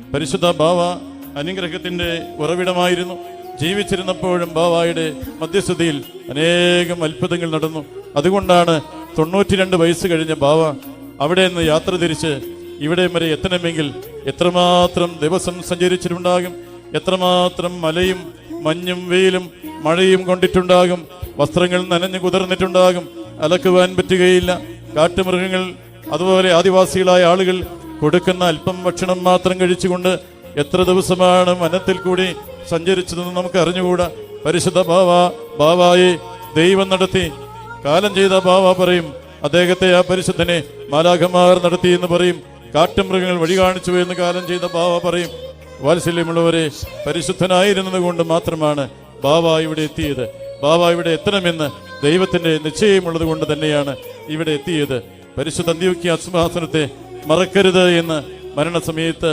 പരിശുദ്ധ ബാവ അനുഗ്രഹത്തിന്റെ ഉറവിടമായിരുന്നു. ജീവിച്ചിരുന്നപ്പോഴും ബാവായുടെ മധ്യസ്ഥതയിൽ അനേകം അത്ഭുതങ്ങൾ നടന്നു. അതുകൊണ്ടാണ് തൊണ്ണൂറ്റിരണ്ട് വയസ്സ് കഴിഞ്ഞ ബാവ അവിടെ നിന്ന് യാത്ര തിരിച്ച് ഇവിടെ വരെ എത്തണമെങ്കിൽ എത്രമാത്രം ദിവസം സഞ്ചരിച്ചിട്ടുണ്ടാകും എത്രമാത്രം മലയും മഞ്ഞും വെയിലും മഴയും കൊണ്ടിട്ടുണ്ടാകും വസ്ത്രങ്ങൾ നനഞ്ഞു കുതിർന്നിട്ടുണ്ടാകും അലക്കുവാൻ പറ്റുകയില്ല. കാട്ടുമൃഗങ്ങൾ അതുപോലെ ആദിവാസികളായ ആളുകൾ കൊടുക്കുന്ന അല്പം ഭക്ഷണം മാത്രം കഴിച്ചുകൊണ്ട് എത്ര ദിവസമാണ് വനത്തിൽ കൂടി സഞ്ചരിച്ചതെന്ന് നമുക്ക് അറിഞ്ഞുകൂടാ. പരിശുദ്ധ ബാവ ബാവായെ ദൈവം നടത്തി. കാലം ചെയ്ത ബാവ പറയും അദ്ദേഹത്തെ ആ പരിശുദ്ധനെ മാലാഖമാർ നടത്തി എന്ന് പറയും. കാട്ടുമൃഗങ്ങൾ വഴി കാണിച്ചു എന്ന് കാലം ചെയ്ത ബാവ പറയും. വാത്സല്യമുള്ളവരെ പരിശുദ്ധനായിരുന്നത് കൊണ്ട് മാത്രമാണ് ബാവ ഇവിടെ എത്തിയത്. ബാവ ഇവിടെ എത്തണമെന്ന് ദൈവത്തിന്റെ നിശ്ചയമുള്ളത് കൊണ്ട് തന്നെയാണ് ഇവിടെ എത്തിയത്. പരിശുദ്ധ അന്ത്യോക്യ സിംഹാസനത്തെ മറക്കരുത് എന്ന് മരണസമയത്ത്